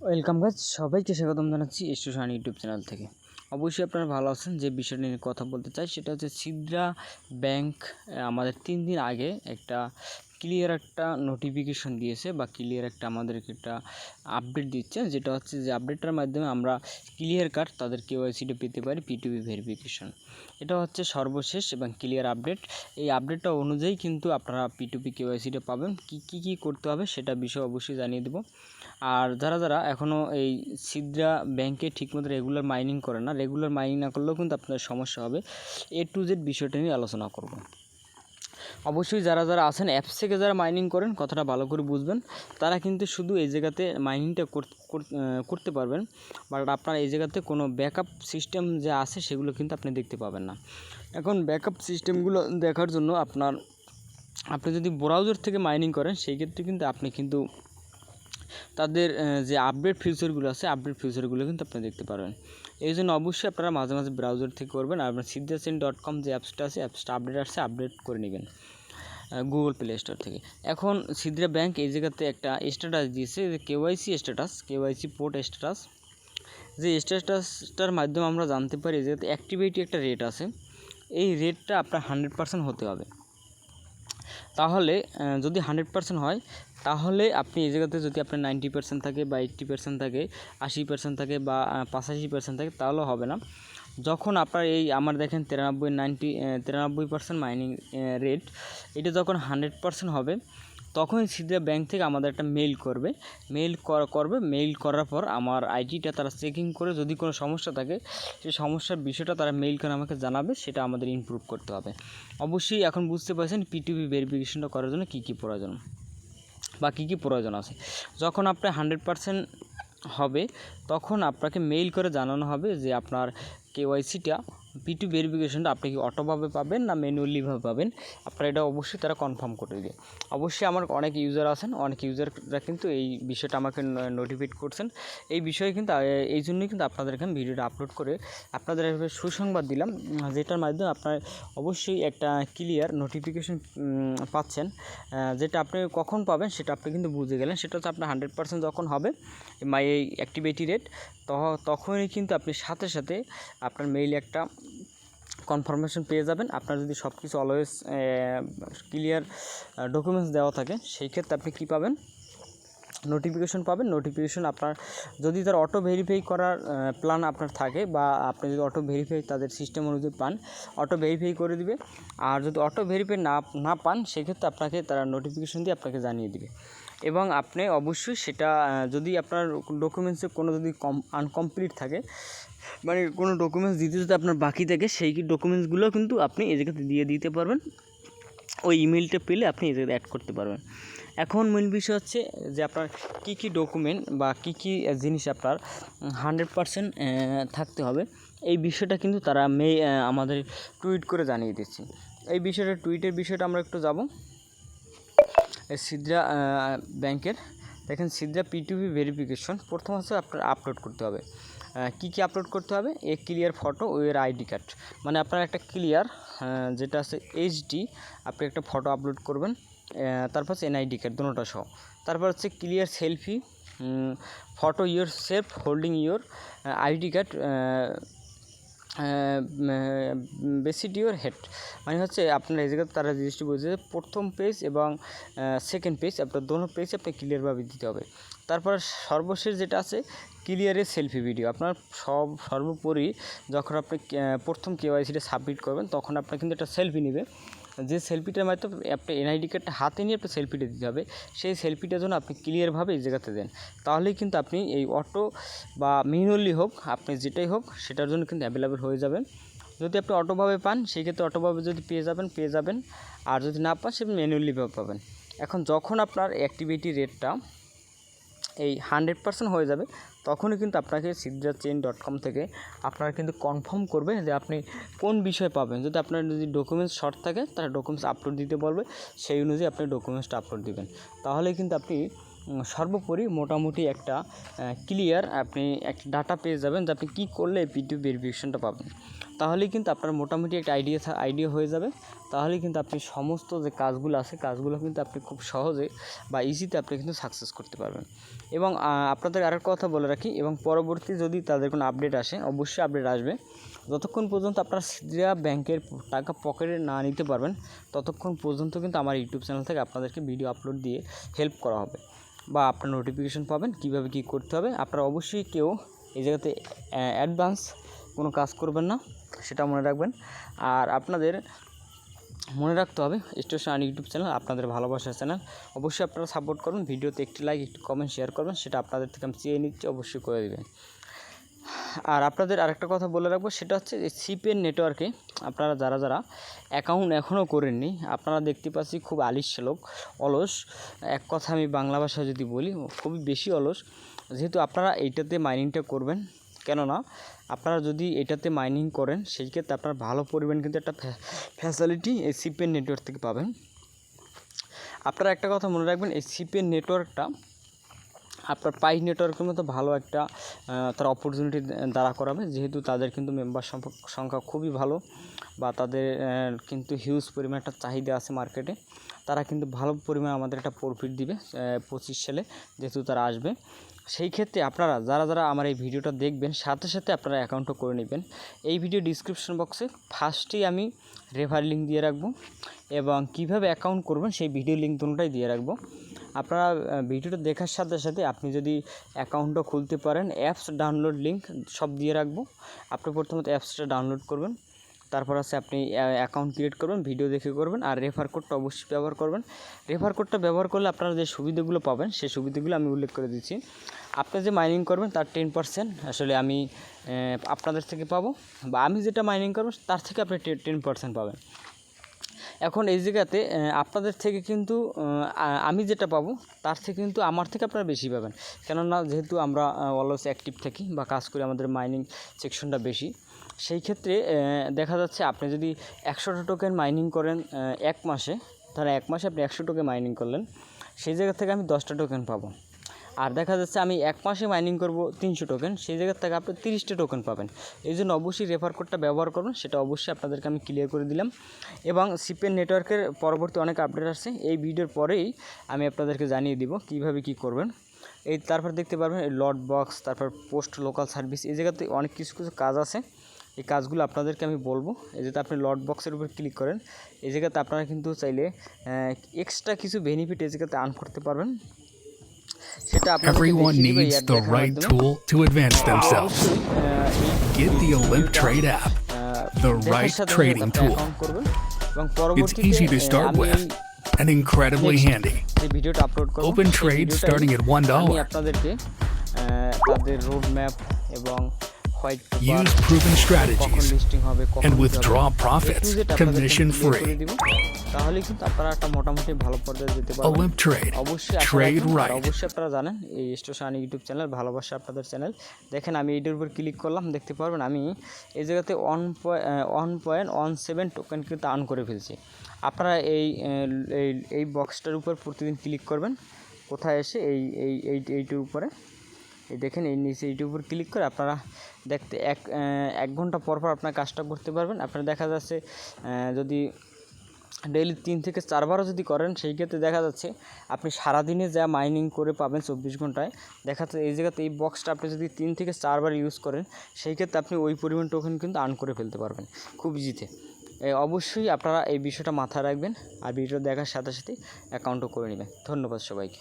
Welcome গাছ সবাইকে স্বাগতম জানাচ্ছি স্টেশন ইউটিউব চ্যানেল থেকে। অবশ্যই আপনারা ভালো আছেন, যে বিষয়টা নিয়ে কথা বলতে চাই সেটা হচ্ছে সিদ্রা ব্যাংক আমাদের তিন দিন আগে একটা ক্লিয়ার একটা নোটিফিকেশন দিয়েছে বা ক্লিয়ার একটা আমাদেরকে একটা আপডেট দিচ্ছে, যেটা হচ্ছে যে আপডেটটার মাধ্যমে আমরা ক্লিয়ার কাট তাদের কেওয়াইসিটা পেতে পারি পিটুবি ভেরিফিকেশন এটা হচ্ছে সর্বশেষ এবং ক্লিয়ার আপডেট এই আপডেটটা অনুযায়ী কিন্তু আপনারা পিটুপি কেওয়াইসিটা পাবেন। কী কী কী করতে হবে সেটা বিষয় অবশ্যই জানিয়ে দেবো। আর যারা যারা এখনও এই সিদ্রা ব্যাংকে ঠিকমতো রেগুলার মাইনিং করে না রেগুলার মাইনিং না করলেও কিন্তু আপনার সমস্যা হবে। এ টু জেড বিষয়টা নিয়ে আলোচনা করব। অবশ্যই যারা যারা আছেন অ্যাপস থেকে যারা মাইনিং করেন, কথাটা ভালো করে বুঝবেন। তারা কিন্তু শুধু এই জায়গাতে মাইনিংটা করতে পারবেন। বাট আপনার এই জায়গাতে কোনো ব্যাকআপ সিস্টেম যে আছে, সেগুলো কিন্তু আপনি দেখতে পাবেন না। এখন ব্যাকআপ সিস্টেমগুলো দেখার জন্য আপনার, আপনি যদি ব্রাউজার থেকে মাইনিং করেন, সেই ক্ষেত্রে কিন্তু আপনি কিন্তু তাদের যে আপডেট ফিউচারগুলো আছে আপডেট ফিউচারগুলো কিন্তু আপনি দেখতে পারবেন এই জন্য অবশ্যই আপনারা মাঝে মাঝে ব্রাউজার থেকে করবেন আর আপনার সিদ্ধাসেন ডট কম যে অ্যাপসটা আছে অ্যাপসটা আপডেট আসছে আপডেট করে নেবেন গুগল প্লে স্টোর থেকে। এখন সিদ্রা ব্যাংক এই জায়গাতে একটা স্ট্যাটাস দিয়েছে, যে KYC status KYC port status যে স্ট্যাটাসটার মাধ্যমে আমরা জানতে পারি যে অ্যাক্টিভিটি একটা রেট আছে, এই রেটটা আপনার হান্ড্রেড পার্সেন্ট হতে হবে। তাহলে যদি হান্ড্রেড পার্সেন্ট হয়, তাহলে আপনি এই জায়গাতে যদি আপনার নাইনটি পার্সেন্ট থাকে বা এইট্টি পার্সেন্ট থাকে, আশি পার্সেন্ট থাকে বা পঁচাশি পার্সেন্ট থাকে তাহলেও হবে না। যখন আপনার এই আমার দেখেন তিরানব্বই, নাইনটি তিরানব্বই পার্সেন্ট মাইনিং রেট এটা যখন হান্ড্রেড পার্সেন্ট হবে তখনই সিধা ব্যাংক থেকে আমাদের একটা মেইল করবে। মেইল করবে। মেইল করার পর আমার আইডিটা তারা চেকিং করে যদি কোনো সমস্যা থাকে, সেই সমস্যার বিষয়টা তারা মেইল করে আমাকে জানাবে, সেটা আমাদের ইমপ্রুভ করতে হবে। অবশ্যই এখন বুঝতে পারছেন পিটিভি ভেরিফিকেশনটা করার জন্য কী কী প্রয়োজন। বা কী কী প্রয়োজন আছে। যখন আপনি হান্ড্রেড পারসেন্ট হবে, তখন আপনাকে মেইল করে জানানো হবে যে আপনার কেওয়াইসিটা পি টু ভেরিফিকেশনটা আপনি কি অটোভাবে পাবেন না ম্যানুয়ালিভাবে পাবেন? আপনারা এটা অবশ্যই তারা কনফার্ম করে দেবে। অবশ্যই আমার অনেক ইউজার আছেন, অনেক ইউজাররা কিন্তু এই বিষয়টা আমাকে নোটিফিকেট করছেন। এই বিষয়ে কিন্তু এই জন্যই কিন্তু আপনাদের এখানে ভিডিওটা আপলোড করে আপনাদের সুসংবাদ দিলাম, যেটার মাধ্যমে আপনার অবশ্যই একটা ক্লিয়ার নোটিফিকেশন পাচ্ছেন। যেটা আপনি কখন পাবেন সেটা আপনি কিন্তু বুঝে গেলেন। সেটা হচ্ছে আপনার হান্ড্রেড পার্সেন্ট যখন হবে মাই এই অ্যাক্টিভিটি রেট তখনই কিন্তু আপনি সাথে সাথে আপনার মেইলে একটা কনফার্মেশন পেয়ে যাবেন। আপনার যদি সব কিছু অলওয়েজ ক্লিয়ার ডকুমেন্টস দেওয়া থাকে, সেই ক্ষেত্রে আপনি কী পাবেন? নোটিফিকেশন পাবেন। নোটিফিকেশন আপনার, যদি তার অটো ভেরিফাই করার প্ল্যান আপনার থাকে বা আপনি যদি অটো ভেরিফাই তাদের সিস্টেম অনুযায়ী পান অটো ভেরিফাই করে দিবে। আর যদি অটো ভেরিফাই না না পান, সেক্ষেত্রে আপনাকে তারা নোটিফিকেশন দিয়ে আপনাকে জানিয়ে দিবে। এবং আপনি অবশ্যই সেটা যদি আপনার ডকুমেন্টসে কোনো যদি কম আনকমপ্লিট থাকে মানে কোনো ডকুমেন্টস দিতে যদি আপনার বাকি থাকে, সেই ডকুমেন্টসগুলো কিন্তু আপনি এই জায়গাতে দিয়ে দিতে পারবেন। ওই ইমেলটা পেলে আপনি এই জায়গায় অ্যাড করতে পারবেন। এখন মূল বিষয় হচ্ছে যে আপনার কী কী ডকুমেন্ট বা কী কী জিনিস আপনার হান্ড্রেড পারসেন্ট থাকতে হবে। এই বিষয়টা কিন্তু তারা মে আমাদের টুইট করে জানিয়ে দিচ্ছে। এই বিষয়টা টুইটের বিষয়টা আমরা একটু যাব। সিদ্রা ব্যাংকের। দেখেন সিদ্রা পিটুপি ভেরিফিকেশন প্রথম হচ্ছে আপনার আপলোড করতে হবে। কী কি আপলোড করতে হবে? এ ক্লিয়ার ফটো এর আইডি কার্ড মানে আপনার একটা ক্লিয়ার যেটা আছে এইচডি আপনি একটা ফটো আপলোড করবেন তারপর হচ্ছে এনআইডি কার্ড দুটোটা সহ। তারপর হচ্ছে clear selfie photo your self holding your ID card beside your head মানে হচ্ছে আপনার এই জায়গায় তারা জিনিসটি বলছে যে, প্রথম পেজ এবং সেকেন্ড পেজ আপনার দোনো পেজ আপনি ক্লিয়ারভাবে দিতে হবে। তারপর সর্বশেষ যেটা আছে ক্লিয়ারে সেলফি ভিডিও আপনার সব, সর্বোপরি যখন আপনি প্রথম কেওয়াইসিটা সাবমিট করবেন, তখন আপনার কিন্তু একটা সেলফি নেবে। যে সেলফিটার মাধ্যমে আপনি এনআইডি কার্ডটা হাতে নিয়ে একটা সেলফিটা দিতে হবে। সেই সেলফিটার জন্য আপনি ক্লিয়ারভাবে এই জায়গাতে দেন। তাহলেই কিন্তু আপনি এই অটো বা ম্যানুয়ালি হোক, আপনি যেটাই হোক, সেটার জন্য কিন্তু অ্যাভেলেবেল হয়ে যাবেন। যদি আপনি অটোভাবে পান, সেই ক্ষেত্রে অটোভাবে যদি পেয়ে যাবেন পেয়ে যাবেন। আর যদি না পান সে ম্যানুয়ালিভাবে পাবেন। এখন যখন আপনার অ্যাক্টিভিটি রেটটা এই হান্ড্রেড পার্সেন্ট হয়ে যাবে, তখনই কিন্তু আপনাকে সিদ্রা চেন ডট কম থেকে আপনারা কিন্তু কনফার্ম করবে যে আপনি কোন বিষয়ে পাবেন। যদি আপনার যদি ডকুমেন্টস শর্ট থাকে তারা ডকুমেন্টস আপলোড দিতে বলবে, সেই অনুযায়ী আপনি ডকুমেন্টসটা আপলোড দিবেন। তাহলে কিন্তু আপনি সর্বোপরি মোটামুটি একটা ক্লিয়ার আপনি একটা ডাটা পেয়ে যাবেন যে আপনি কী করলে এই পিডিএফ ভেরিফিকেশনটা পাবেন। তাহলেই কিন্তু আপনার মোটামুটি একটা আইডিয়া আইডিয়া হয়ে যাবে। তাহলেই কিন্তু আপনি সমস্ত যে কাজগুলো আছে, কাজগুলো কিন্তু আপনি খুব সহজে বা ইজিতে আপনি কিন্তু সাকসেস করতে পারবেন। এবং আপনাদের আরেকটা কথা বলে রাখি, এবং পরবর্তী যদি তাদের কোনো আপডেট আসে, অবশ্যই আপডেট আসবে। যতক্ষণ পর্যন্ত আপনার সিদ্রা ব্যাংকের টাকা পকেটে না নিতে পারবেন, ততক্ষণ পর্যন্ত কিন্তু আমার ইউটিউব চ্যানেল থেকে আপনাদেরকে ভিডিও আপলোড দিয়ে হেল্প করা হবে। বা আপনার নোটিফিকেশান পাবেন কীভাবে কি করতে হবে। আপনারা অবশ্যই কেউ এই জায়গাতে অ্যাডভান্স কোনো কাজ করবেন না, সেটা মনে রাখবেন। আর আপনাদের মনে রাখতে হবে স্টেশন আর ইউটিউব চ্যানেল আপনাদের ভালোবাসার চ্যানেল অবশ্যই আপনারা সাপোর্ট করুন, ভিডিওতে একটি লাইক একটু কমেন্ট শেয়ার করবেন, সেটা আপনাদের থেকে আমি চেয়ে নিচ্ছি, অবশ্যই করে দেবেন। আর আপনাদের আরেকটা কথা বলে রাখব, সেটা হচ্ছে সিপের নেটওয়ার্কে আপনারা যারা যারা অ্যাকাউন্ট এখনও করেননি, আপনারা দেখতে পাচ্ছি খুব আলিশ লোক, অলস। এক কথা আমি বাংলা ভাষায় যদি বলি, খুবই বেশি অলস। যেহেতু আপনারা এইটাতে মাইনিংটা করবেন, কেননা আপনারা যদি এটাতে মাইনিং করেন, সেই ক্ষেত্রে আপনারা ভালো পরিমাণ কিন্তু একটা ফ্যাসিলিটি এই সিপের নেটওয়ার্ক থেকে পাবেন। আপনারা একটা কথা মনে রাখবেন, এই সিপের নেটওয়ার্কটা আপনার পাই নেটওয়ার্কের মতো ভালো একটা তার অপরচুনিটি দাঁড়া করাবে যেহেতু তাদের কিন্তু মেম্বার সংখ্যা খুবই ভালো বা তাদের কিন্তু হিউজ পরিমাণ একটা চাহিদা আছে মার্কেটে তারা কিন্তু ভালো পরিমাণ আমাদের একটা প্রফিট দিবে পঁচিশ সালে যেহেতু তারা আসবে। সেই ক্ষেত্রে আপনারা, যারা যারা আমার এই ভিডিওটা দেখবেন, সাথে সাথে আপনারা অ্যাকাউন্টও করে নেবেন। এই ভিডিও ডিসক্রিপশন বক্সে ফার্স্টেই আমি রেফার লিঙ্ক দিয়ে রাখব এবং কীভাবে অ্যাকাউন্ট করবেন সেই ভিডিও লিঙ্ক দুটোটাই দিয়ে রাখব। আপনারা ভিডিওটা দেখার সাথে সাথে আপনি যদি অ্যাকাউন্টও খুলতে পারেন, অ্যাপস ডাউনলোড লিঙ্ক সব দিয়ে রাখব। আপনি প্রথমত অ্যাপসটা ডাউনলোড করবেন, তারপর আছে আপনি অ্যাকাউন্ট ক্রিয়েট করবেন, ভিডিও দেখে করবেন, আর রেফার কোডটা অবশ্যই ব্যবহার করবেন। রেফার কোডটা ব্যবহার করলে আপনারা যে সুবিধাগুলো পাবেন, সেই সুবিধাগুলো আমি উল্লেখ করে দিচ্ছি। আপনি যে মাইনিং করবেন, তার টেন পার্সেন্ট আসলে আমি আপনাদের থেকে পাবো, বা আমি যেটা মাইনিং করব, তার থেকে আপনি টেন পার্সেন্ট পাবেন। এখন এই জায়গাতে আপনাদের থেকে কিন্তু আমি যেটা পাবো, তার থেকে কিন্তু আমার থেকে আপনারা বেশি পাবেন। কেননা যেহেতু আমরা অলওয়েজ অ্যাক্টিভ থাকি বা কাজ করি আমাদের মাইনিং সেকশনটা বেশি, সেই ক্ষেত্রে দেখা যাচ্ছে আপনি যদি একশোটা টোকেন মাইনিং করেন এক মাসে, তাহলে এক মাসে আপনি একশো টোকেন মাইনিং করলেন, সেই জায়গা থেকে আমি দশটা টোকেন পাবো। আর দেখা যাচ্ছে আমি এক মাসে মাইনিং করব তিনশো টোকেন সেই জায়গার থেকে আপনি তিরিশটা টোকেন পাবেন। এই জন্য অবশ্যই রেফার কোডটা ব্যবহার করুন, সেটা অবশ্যই আপনাদেরকে আমি ক্লিয়ার করে দিলাম। এবং সিপের নেটওয়ার্কের পরবর্তী অনেক আপডেট আসছে, এই ভিডিওর পরেই আমি আপনাদেরকে জানিয়ে দিব কীভাবে কি করবেন। এই তারপর দেখতে পারবেন, এই লট বক্স তারপর পোস্ট লোকাল সার্ভিস এই জায়গাতে অনেক কিছু কিছু কাজ আছে। এই কাজগুলো আপনাদেরকে আমি বলব, এই যাতে আপনি লট বক্সের উপর ক্লিক করেন, এই জায়গাতে আপনারা কিন্তু চাইলে এক্সট্রা কিছু বেনিফিট এই জায়গাতে আর্ন করতে পারবেন। Everyone needs the right tool to advance themselves. Get the Olymp Trade app, the right trading tool. It's easy to start with and incredibly handy. Open trade starting at $1. Use proven strategies and withdraw profits commission free. তাহলে কিন্তু আপনারা একটা মোটামুটি ভালো পর্যায়ে যেতে পারবেন. অবশ্যই। আর right. অবশ্যই আপনারা জানেন এই স্টেশন ইউটিউব চ্যানেল ভালোবাসা আপনাদের চ্যানেল দেখেন আমি এইটার উপর ক্লিক করলাম দেখতে পারবেন আমি এই জায়গাতে one one point one seven token কিন্তু আর্ন করে ফেলছি আপনারা এই এই এই বক্সটার উপর প্রতিদিন ক্লিক করবেন কোথায় এসে এই এই এই এইটার উপরে এই দেখেন, এই নিচে এইটার উপর ক্লিক করে আপনারা দেখতে এক এক ঘণ্টা পর পর আপনার কাজটা করতে পারবেন। আপনারা দেখা যাচ্ছে যদি ডেইলি তিন থেকে চারবারও যদি করেন, সেই ক্ষেত্রে দেখা যাচ্ছে আপনি সারাদিনে যা মাইনিং করে পাবেন চব্বিশ ঘন্টায়, দেখা যাচ্ছে এই জায়গাতে এই বক্সটা আপনি যদি তিন থেকে চারবার ইউজ করেন, সেই ক্ষেত্রে আপনি ওই পরিমাণ টোকেন কিন্তু আর্ন করে ফেলতে পারবেন খুব ইজিতে অবশ্যই আপনারা এই বিষয়টা মাথায় রাখবেন আর ভিডিও দেখার সাথে সাথে অ্যাকাউন্টও করে নেবেন। ধন্যবাদ সবাইকে।